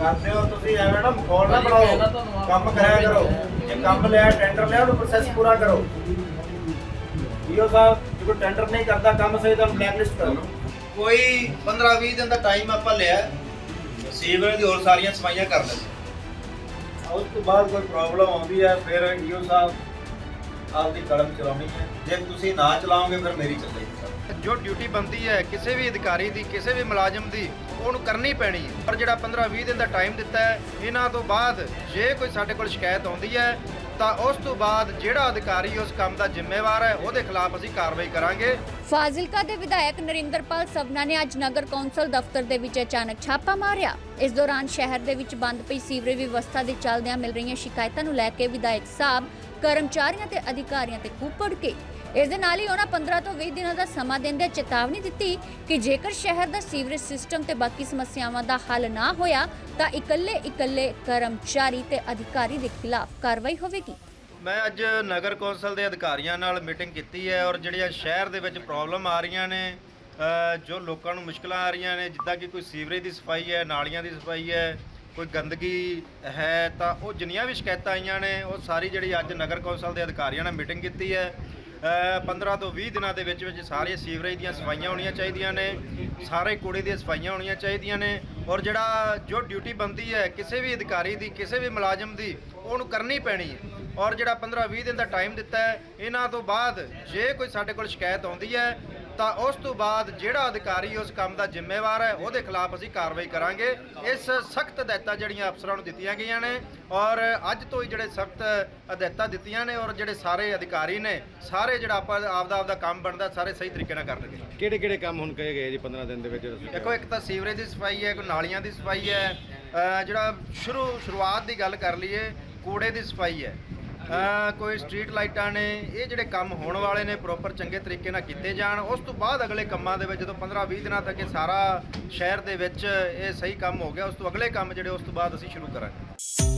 ਕਰਦੇ ਹੋ ਤੁਸੀਂ ਐਵੇਂ ਨਾ ਮਖੌਲ ਨਾ ਬਣਾਓ ਕੰਮ ਕਰਿਆ ਕਰੋ। ਜੇ ਕੰਮ ਲਿਆ ਟੈਂਡਰ ਲਿਆ ਉਹਨੂੰ ਪ੍ਰੋਸੈਸ ਪੂਰਾ ਕਰੋ। ਈਓ ਸਾਹਿਬ ਜੇ ਕੋਈ ਟੈਂਡਰ ਨਹੀਂ ਕਰਦਾ ਕੰਮ ਸਹੀ ਤਾਂ ਬਲੈਕਲਿਸਟ ਕਰੋ ਕੋਈ 15 20 ਦਿਨ ਦਾ ਟਾਈਮ ਆਪਾਂ ਲਿਆ ਸੀਵਰੇਜ ਦੀ ਹੋਰ ਸਾਰੀਆਂ ਸਫਾਈਆਂ ਕਰ ਲੈਂਦੇ। ਉਸ ਤੋਂ ਬਾਅਦ ਕੋਈ ਪ੍ਰੋਬਲਮ ਆਉਂਦੀ ਹੈ ਫਿਰ ਈਓ ਸਾਹਿਬ ਆਪਦੀ ਕਲਮ ਚਲਾਉਣੀ ਹੈ। ਜੇ ਤੁਸੀਂ ਨਾ ਚਲਾਓਗੇ, ਫਿਰ ਮੇਰੀ ਚੱਲੇਗੀ ਜੋ ਡਿਊਟੀ ਬੰਦੀ ਹੈ, ਕਿਸੇ ਵੀ ਅਧਿਕਾਰੀ ਦੀ, ਕਿਸੇ ਵੀ ਮੁਲਾਜ਼ਮ ਦੀ, ਉਹਨੂੰ ਕਰਨੀ ਪੈਣੀ। ਹੈ ਪਰ ਜਿਹੜਾ 15-20 ਦਿਨ ਦਾ ਟਾਈਮ ਦਿੱਤਾ ਹੈ, ਇਹਨਾਂ ਤੋਂ ਬਾਅਦ ਜੇ ਕੋਈ ਸਾਡੇ ਕੋਲ ਸ਼ਿਕਾਇਤ ਆਉਂਦੀ ਹੈ ਤਾਂ ਉਸ ਤੋਂ ਬਾਅਦ ਜਿਹੜਾ ਅਧਿਕਾਰੀ ਉਸ ਕੰਮ ਦਾ ਜ਼ਿੰਮੇਵਾਰ ਹੈ, ਉਹਦੇ ਖਿਲਾਫ ਅਸੀਂ ਕਾਰਵਾਈ ਕਰਾਂਗੇ। ਫਾਜ਼ਿਲਕਾ ਦੇ ਵਿਧਾਇਕ ਨਰਿੰਦਰਪਾਲ ਸਵਨਾ ਨੇ ਅੱਜ ਨਗਰ ਕੌਂਸਲ ਦਫ਼ਤਰ ਦੇ ਵਿੱਚ ਅਚਾਨਕ ਛਾਪਾ ਮਾਰਿਆ। ਇਸ ਦੌਰਾਨ ਸ਼ਹਿਰ ਦੇ ਵਿੱਚ ਬੰਦ ਪਈ ਸੀਵਰੇਜ ਵਿਵਸਥਾ ਦੇ ਚੱਲਦਿਆਂ ਮਿਲ ਰਹੀਆਂ ਸ਼ਿਕਾਇਤਾਂ ਨੂੰ ਲੈ ਕੇ ਵਿਧਾਇਕ ਸਾਹਿਬ, ਕਰਮਚਾਰੀਆਂ ਤੇ ਅਧਿਕਾਰੀਆਂ ਤੇ ਖੂਪੜ ਕੇ ਇਸ ਦੇ ਨਾਲ ਹੀ ਉਹਨਾਂ 15 ਤੋਂ 20 ਦਿਨਾਂ ਦਾ ਸਮਾਂ ਦਿੰਦੇ ਚੇਤਾਵਨੀ ਦਿੱਤੀ ਕਿ ਜੇਕਰ ਸ਼ਹਿਰ ਦਾ ਸੀਵਰੇਜ ਸਿਸਟਮ ਤੇ ਬਾਕੀ ਸਮੱਸਿਆਵਾਂ ਦਾ ਹੱਲ ਨਾ ਹੋਇਆ, ਤਾਂ ਇਕੱਲੇ ਇਕੱਲੇ ਕਰਮਚਾਰੀ ਤੇ ਅਧਿਕਾਰੀ ਦੇ ਖਿਲਾਫ ਕਾਰਵਾਈ ਹੋਵੇਗੀ। ਮੈਂ ਅੱਜ ਨਗਰ ਕੌਂਸਲ ਦੇ ਅਧਿਕਾਰੀਆਂ ਨਾਲ ਮੀਟਿੰਗ ਕੀਤੀ ਹੈ ਔਰ ਜਿਹੜੀਆਂ ਸ਼ਹਿਰ ਦੇ ਵਿੱਚ ਪ੍ਰੋਬਲਮ ਆ ਰਹੀਆਂ ਨੇ ਜੋ ਲੋਕਾਂ ਨੂੰ ਮੁਸ਼ਕਲਾਂ ਆ ਰਹੀਆਂ ਨੇ, ਜਿੱਦਾਂ ਕਿ ਕੋਈ ਸੀਵਰੇਜ ਦੀ ਸਫ਼ਾਈ ਹੈ, ਨਾਲੀਆਂ ਦੀ ਸਫ਼ਾਈ ਹੈ, ਕੋਈ ਗੰਦਗੀ ਹੈ, ਤਾਂ ਉਹ ਜਿੰਨੀਆਂ ਵੀ ਸ਼ਿਕਾਇਤਾਂ ਆਈਆਂ ਨੇ, ਉਹ ਸਾਰੀ ਜਿਹੜੀ ਅੱਜ ਨਗਰ ਕੌਂਸਲ ਦੇ ਅਧਿਕਾਰੀਆਂ ਨਾਲ ਮੀਟਿੰਗ ਕੀਤੀ ਹੈ। 15 ਤੋਂ 20 ਦਿਨਾਂ ਦੇ ਵਿੱਚ ਵਿੱਚ ਸਾਰੇ ਸੀਵਰੇਜ ਦੀਆਂ ਸਫਾਈਆਂ ਹੋਣੀਆਂ ਚਾਹੀਦੀਆਂ ਨੇ, ਸਾਰੇ ਕੂੜੇ ਦੀਆਂ ਸਫਾਈਆਂ ਹੋਣੀਆਂ ਚਾਹੀਦੀਆਂ ਨੇ ਔਰ ਜਿਹੜਾ ਜੋ ਡਿਊਟੀ ਬੰਦੀ ਹੈ, ਕਿਸੇ ਵੀ ਅਧਿਕਾਰੀ ਦੀ, ਕਿਸੇ ਵੀ ਮੁਲਾਜ਼ਮ ਦੀ, ਉਹਨੂੰ ਕਰਨੀ ਪੈਣੀ ਹੈ। ਔਰ ਜਿਹੜਾ 15-20 ਦਿਨ ਦਾ ਟਾਈਮ ਦਿੱਤਾ ਹੈ, ਇਹਨਾਂ ਤੋਂ ਬਾਅਦ ਜੇ ਕੋਈ ਸਾਡੇ ਕੋਲ ਸ਼ਿਕਾਇਤ ਆਉਂਦੀ ਹੈ ਤਾਂ ਉਸ ਤੋਂ ਬਾਅਦ ਜਿਹੜਾ ਅਧਿਕਾਰੀ ਉਸ ਕੰਮ ਦਾ ਜ਼ਿੰਮੇਵਾਰ ਹੈ ਉਹਦੇ ਖਿਲਾਫ ਅਸੀਂ ਕਾਰਵਾਈ ਕਰਾਂਗੇ। ਇਸ ਸਖਤ ਹਦਾਇਤਾਂ ਜਿਹੜੀਆਂ ਅਫਸਰਾਂ ਨੂੰ ਦਿੱਤੀਆਂ ਗਈਆਂ ਨੇ ਔਰ ਅੱਜ ਤੋਂ ਹੀ ਜਿਹੜੇ ਸਖਤ ਹਦਾਇਤਾਂ ਦਿੱਤੀਆਂ ਨੇ ਔਰ ਜਿਹੜੇ ਸਾਰੇ ਅਧਿਕਾਰੀ ਨੇ ਸਾਰੇ ਜਿਹੜਾ ਆਪਾਂ ਆਪਦਾ ਆਪਦਾ ਕੰਮ ਬਣਦਾ ਸਾਰੇ ਸਹੀ ਤਰੀਕੇ ਨਾਲ ਕਰਨਗੇ ਕਿਹੜੇ ਕਿਹੜੇ ਕੰਮ ਹੁਣ ਕਹੇ ਗਏ ਜੀ 15 ਦਿਨ ਦੇ ਵਿੱਚ ਦੇਖੋ ਇੱਕ ਤਾਂ ਸੀਵਰੇਜ ਦੀ ਸਫ਼ਾਈ ਹੈ ਕੋਈ ਨਾਲੀਆਂ ਦੀ ਸਫ਼ਾਈ ਹੈ ਜਿਹੜਾ ਸ਼ੁਰੂ ਸ਼ੁਰੂਆਤ ਦੀ ਗੱਲ ਕਰ ਲਈਏ ਕੂੜੇ ਦੀ ਸਫ਼ਾਈ ਹੈ। ਕੋਈ ਸਟਰੀਟ ਲਾਈਟਾਂ ਨੇ, ਇਹ ਜਿਹੜੇ ਕੰਮ ਹੋਣ ਵਾਲੇ ਨੇ ਪ੍ਰੋਪਰ ਚੰਗੇ ਤਰੀਕੇ ਨਾਲ ਕੀਤੇ ਜਾਣ, ਉਸ ਤੋਂ ਬਾਅਦ ਅਗਲੇ ਕੰਮਾਂ ਦੇ ਵਿੱਚ, ਜਦੋਂ 15-20 ਦਿਨਾਂ ਤੱਕ ਇਹ ਸਾਰਾ ਸ਼ਹਿਰ ਦੇ ਵਿੱਚ ਇਹ ਸਹੀ ਕੰਮ ਹੋ ਗਿਆ, ਉਸ ਤੋਂ ਅਗਲੇ ਕੰਮ ਜਿਹੜੇ, ਉਸ ਤੋਂ ਬਾਅਦ ਅਸੀਂ ਸ਼ੁਰੂ ਕਰਾਂਗੇ।